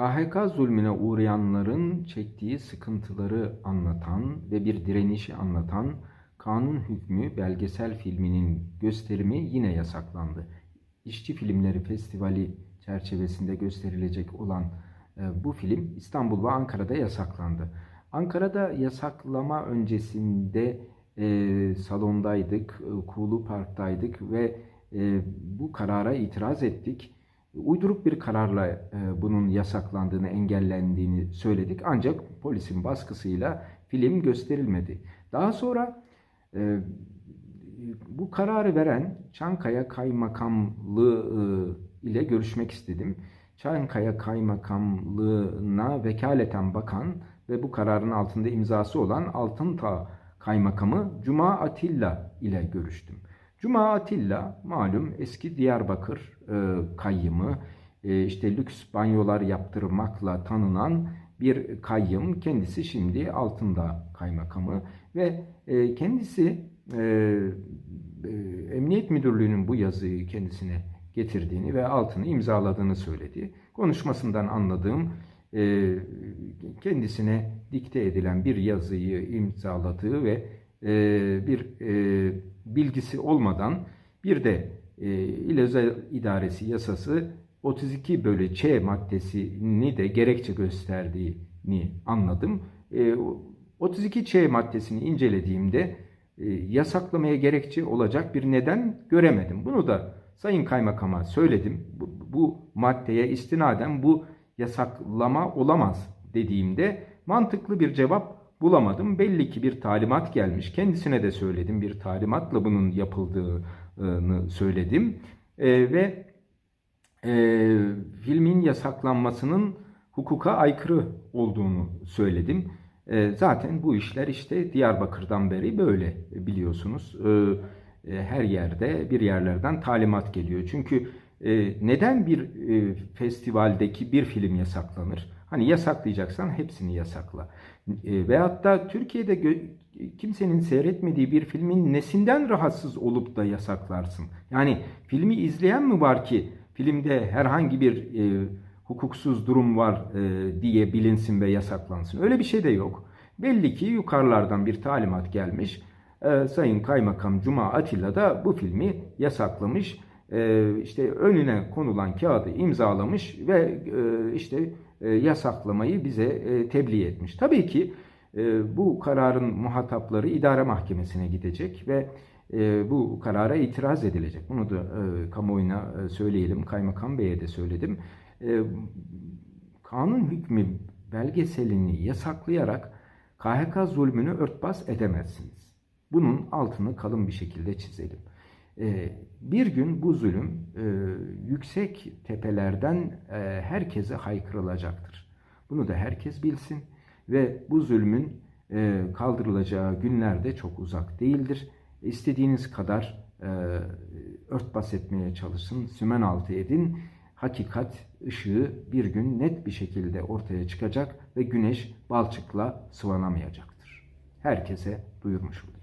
KHK zulmüne uğrayanların çektiği sıkıntıları anlatan ve bir direnişi anlatan Kanun Hükmü belgesel filminin gösterimi yine yasaklandı. İşçi Filmleri Festivali çerçevesinde gösterilecek olan e, bu film İstanbul ve Ankara'da yasaklandı. Ankara'da yasaklama öncesinde e, salondaydık, e, Kuğulu Park'taydık ve e, bu karara itiraz ettik. Uyduruk bir kararla e, bunun yasaklandığını, engellendiğini söyledik. Ancak polisin baskısıyla film gösterilmedi. Daha sonra e, bu kararı veren Çankaya Kaymakamlığı e, ile görüşmek istedim. Çankaya Kaymakamlığına vekaleten bakan ve bu kararın altında imzası olan Altıntağ Kaymakamı Cuma Atilla ile görüştüm. Cuma Atilla malum eski Diyarbakır e, kayyımı, e, işte lüks banyolar yaptırmakla tanınan bir kayyım. Kendisi şimdi Altındağ Kaymakamı ve e, kendisi e, e, Emniyet Müdürlüğü'nün bu yazıyı kendisine getirdiğini ve altını imzaladığını söyledi. Konuşmasından anladığım e, kendisine dikte edilen bir yazıyı imzaladığı ve bir e, bilgisi olmadan bir de e, İl Özel İdaresi Yasası 32 bölü Ç maddesini de gerekçe gösterdiğini anladım. E, 32 Ç maddesini incelediğimde e, yasaklamaya gerekçe olacak bir neden göremedim. Bunu da Sayın Kaymakam'a söyledim. Bu, bu maddeye istinaden bu yasaklama olamaz dediğimde mantıklı bir cevap bulamadım. Belli ki bir talimat gelmiş. Kendisine de söyledim. Bir talimatla bunun yapıldığını söyledim. E, ve e, filmin yasaklanmasının hukuka aykırı olduğunu söyledim. E, zaten bu işler işte Diyarbakır'dan beri böyle biliyorsunuz. E, e, her yerde bir yerlerden talimat geliyor. Çünkü neden bir e, festivaldeki bir film yasaklanır? Hani yasaklayacaksan hepsini yasakla. E, veyahut da Türkiye'de kimsenin seyretmediği bir filmin nesinden rahatsız olup da yasaklarsın? Yani filmi izleyen mi var ki filmde herhangi bir e, hukuksuz durum var e, diye bilinsin ve yasaklansın? Öyle bir şey de yok. Belli ki yukarılardan bir talimat gelmiş. E, Sayın Kaymakam Cuma Atilla da bu filmi yasaklamış. E, işte önüne konulan kağıdı imzalamış ve e, işte e, yasaklamayı bize tebliğ etmiş. Tabii ki bu kararın muhatapları idare mahkemesine gidecek ve bu karara itiraz edilecek. Bunu da kamuoyuna söyleyelim. Kaymakam Bey'e de söyledim. Kanun hükmü belgeselini yasaklayarak KHK zulmünü örtbas edemezsiniz. Bunun altını kalın bir şekilde çizelim. Bir gün bu zulüm yüksek tepelerden herkese haykırılacaktır. Bunu da herkes bilsin ve bu zulmün kaldırılacağı günler de çok uzak değildir. İstediğiniz kadar örtbas etmeye çalışın, sümen altı edin. Hakikat ışığı bir gün net bir şekilde ortaya çıkacak ve güneş balçıkla sıvanamayacaktır. Herkese duyurmuş olayım.